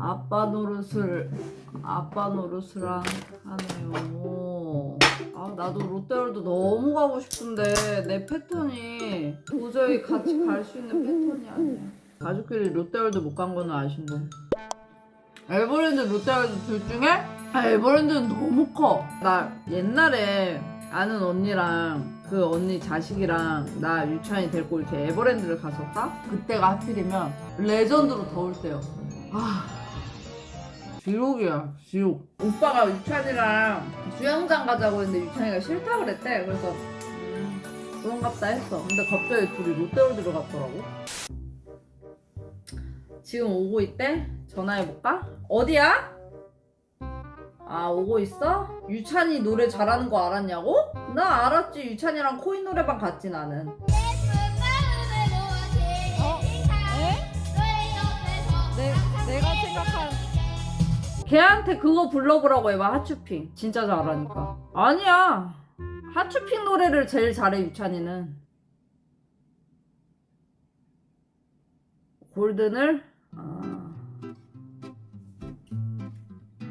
아빠 노릇을 아빠 노릇을 하- 하네요. 아 나도 롯데월드 너무 가고 싶은데 내 패턴이 도저히 같이 갈 수 있는 패턴이 아니야. 가족끼리 롯데월드 못 간 거는 분? 에버랜드 롯데월드 둘 중에 아, 에버랜드는 너무 커. 나 옛날에 아는 언니랑 그 언니 자식이랑 나 유찬이 데리고 이렇게 에버랜드를 갔었다? 그때가 하필이면 레전드로 더울 때였어. 아, 지옥이야, 지옥. 오빠가 유찬이랑 수영장 가자고 했는데 유찬이가 싫다고 그랬대. 그래서 음, 그런갑다 했어. 근데 갑자기 둘이 롯데월드로 갔더라고. 지금 오고 있대? 전화해볼까? 어디야? 아 오고 있어? 유찬이 노래 잘하는 거 알았냐고? 나 알았지 유찬이랑 코인 노래방 갔지 나는 걔한테 그거 불러보라고 해봐 하츄핑. 진짜 잘하니까. 아니야. 하츄핑 노래를 제일 잘해 유찬이는. 골든을? 아.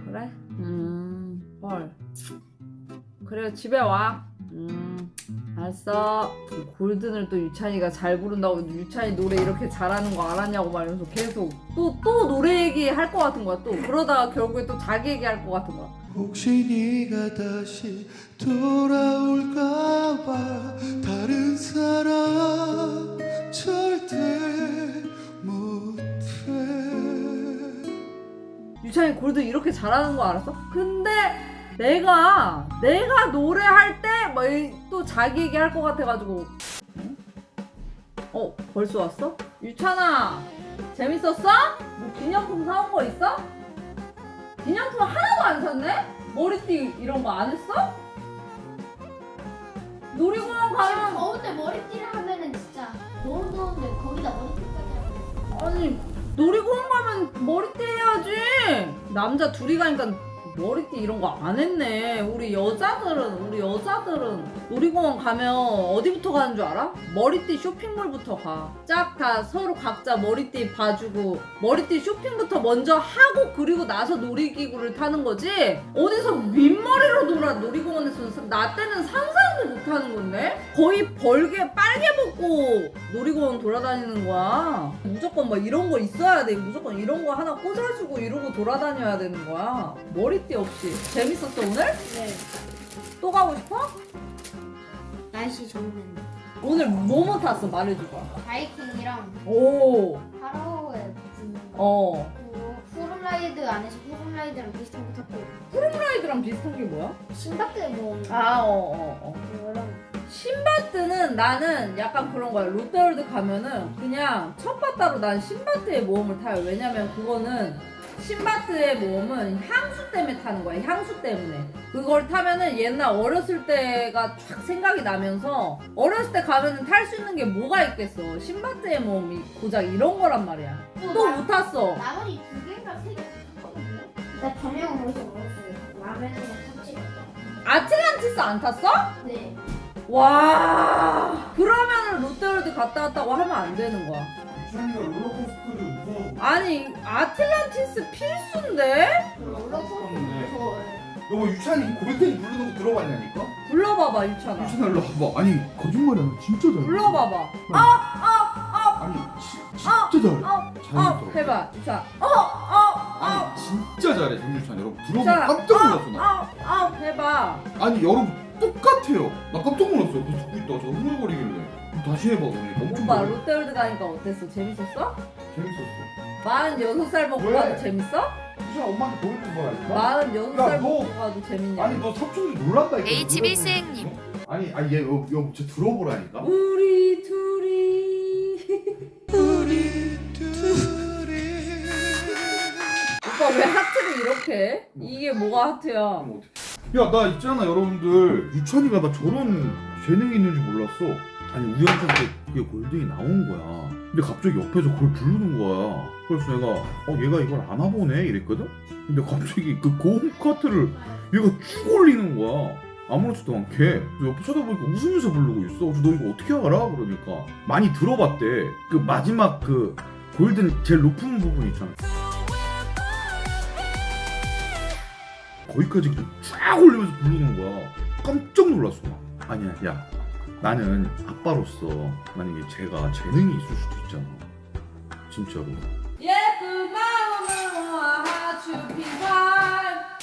그래? 음헐. 그래 집에 와. 음, 알았어. 그 골든을 또 유찬이가 잘 부른다고 유찬이 노래 이렇게 잘하는 거 알았냐고 말하면서 계속 또, 또 노래 얘기 할 것 같은 거야 또. 그러다가 결국에 또 자기 얘기 할 것 같은 거야. 혹시 네가 다시 돌아올까봐 다른 사람 절대 못해 유찬이 골든 이렇게 잘하는 거 알았어? 근데 내가 내가 노래할 때 뭐또 자기 얘기 할 것 같아가지고 응? 어 벌써 왔어? 유찬아 재밌었어? 뭐 기념품 사온 거 있어? 기념품 하나도 안 샀네? 머리띠 이런 거 안 했어? 놀이공원 지금 가면 더운데 머리띠를 하면은 진짜 너무 더운데 거기다 머리띠까지 하면 아니 놀이공원 가면 머리띠 해야지 남자 둘이 가니까 머리띠 이런 거 안 했네. 우리 여자들은 우리 여자들은 놀이공원 가면 어디부터 가는 줄 알아? 머리띠 쇼핑몰부터 가 쫙 다 서로 각자 머리띠 봐주고 머리띠 쇼핑부터 먼저 하고 그리고 나서 놀이기구를 타는 거지? 어디서 윗머리로 놀아 놀이공원에서. 나 때는 상상도 못 하는 건데? 거의 벌게 빨개 먹고 놀이공원 돌아다니는 거야. 무조건 뭐 이런 거 있어야 돼. 무조건 이런 거 하나 꽂아주고 이러고 돌아다녀야 되는 거야. 머리 띠 없이 재밌었어 오늘? 네 또 가고 싶어? 날씨 좋으면 오늘 뭐뭐 탔어 말해줘봐 바이킹이랑 오 하로우에 붙는 거 어. 그리고 후룸라이드 안에서 후룸라이드랑 비슷한 거 탔고 프라이드랑 비슷한 게 뭐야? 신박대 뭐 아, 어, 어, 어. 그거랑 신바트는 나는 약간 그런 거야. 롯데월드 가면은 그냥 첫 바따로 난 신바트의 모험을 타요. 왜냐면 그거는 신바트의 모험은 향수 때문에 타는 거야. 향수 때문에. 그걸 타면은 옛날 어렸을 때가 쫙 생각이 나면서 어렸을 때 가면은 탈 수 있는 게 뭐가 있겠어. 신바트의 모험이 고작 이런 거란 말이야. 또못 탔어. 나머지 두 개인가 세개 탔거든요 나 저녁은 거기서 먹었어요 라면이랑 참치 아틀란티스 안 탔어? 네 와. 그러면은 롯데월드 갔다 왔다고 하면 안 되는 거야. 유찬이가 롤러코스터를 무서워 아니 아틀란티스 필수인데? 롤러코스터 너뭐 유찬이 골든 부르는 거 들어봤냐니까? 불러봐봐 유찬아. 유찬아 일로 와봐. 아니 거짓말이야. 나 진짜 잘해 불러봐봐. 아니 지, 진짜 잘해 어, 잘어 들어 해봐 유찬. 아니 진짜 잘해 정유찬. 여러분 들어보면 깜짝 놀랐어 나. 어어 해봐. 아니 여러분 다시 해봐 엄청 오빠. 롯데월드 가니까 어땠어? 재밌었어? 재밌었어 46살 먹고 왜? 가도 재밌어? 유찬 엄마한테 보여준 거라니까 46살 야, 너- 먹고 가도 재밌냐 아니 너 삼촌이 놀란다니까 HB 수행님. 아니 아니 얘 여, 여, 저 들어보라니까 우리 둘이 우리 둘이 오빠 왜 하트를 이렇게 해? 이게 뭐가 하트야 야나 있잖아 여러분들 유찬이가 나 저런 재능이 있는지 몰랐어 아니 우연찮게 그게 골든이 나온 거야. 근데 갑자기 옆에서 그걸 부르는 거야. 그래서 내가 어 얘가 이걸 아나 보네? 이랬거든? 근데 갑자기 그 고음 카트를 얘가 쭉 올리는 거야. 아무렇지도 않게. 옆에 쳐다보니까 웃으면서 부르고 있어. 그래서 너 이거 어떻게 알아? 그러니까 많이 들어봤대. 그 마지막 그 골든 제일 높은 부분 있잖아. 거기까지 그냥 쫙 올리면서 부르는 거야. 깜짝 놀랐어. 아니야, 야, 나는 아빠로서 만약에 제가 재능이 있을 수도 있잖아. 진짜로. 예쁜 마음을 모아 주피살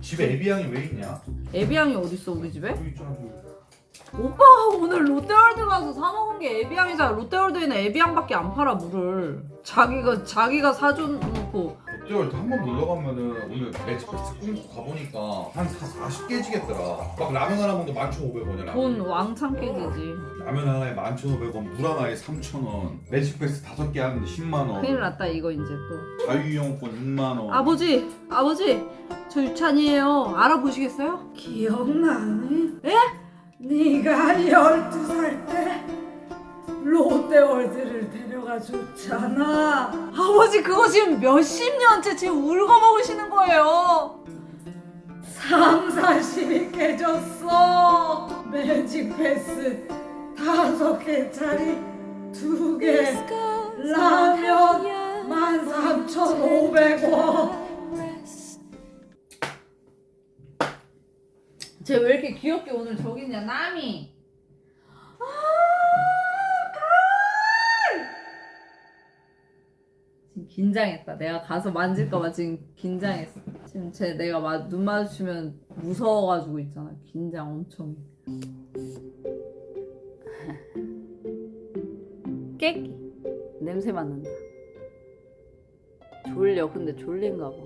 집에 애비양이 왜 있냐? 에비앙이 어딨어 우리 집에? 여기 있잖아. 오빠 오늘 롯데월드 가서 사 먹은 게 에비앙이잖아. 롯데월드에는 에비앙밖에 안 팔아 물을. 자기가 자기가 사줘 놓고 롯데월드 한 번 놀러 가면은 오늘 매직패스 끊고 가보니까 한 40개 지겠더라. 막 라면 하나 먹는데 11,500원이야. 돈 왕창 깨지지. 라면 하나에 11,500원, 물 하나에 3,000원, 매직패스 5개 하는데 10만원, 큰일 났다 이거 이제 또. 자유이용권 6만원. 아버지 아버지 저 유찬이에요. 알아보시겠어요? 기억나니? 에? 네가 12살 때 롯데월드를 데려가 줬잖아. 아버지 그거 지금 몇십 년째 지금 울고 먹으시는 거예요. 3, 40이 깨졌어. 매직 패스 다섯 개짜리 두 개. 라면 13,500원. 쟤 왜 이렇게 귀엽게 오늘 저기 있냐, 나미? 아, 긴장했다. 내가 가서 만질까봐 지금 긴장했어. 지금 쟤 내가 마, 눈 마주치면 무서워가지고 있잖아. 긴장 엄청. 깨끼. 냄새 맡는다. 졸려. 근데 졸린가 봐.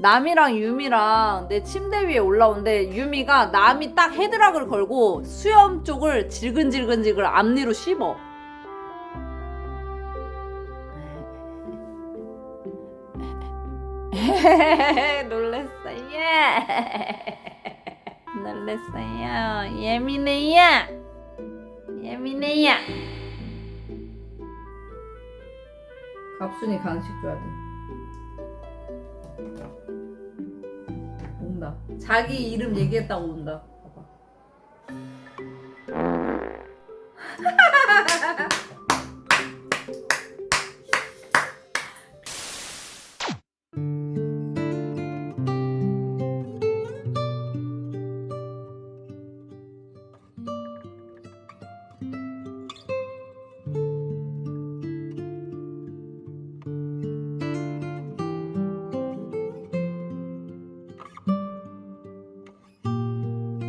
남이랑 유미랑 내 침대 위에 올라오는데 유미가 남이 딱 헤드락을 걸고 수염 쪽을 질근질근질근 앞니로 씹어. 놀랬어요. 놀랬어요. 예민해요. 예민해요. 갑순이 간식 줘야 돼. 자기 이름 얘기했다고 온다. 봐봐.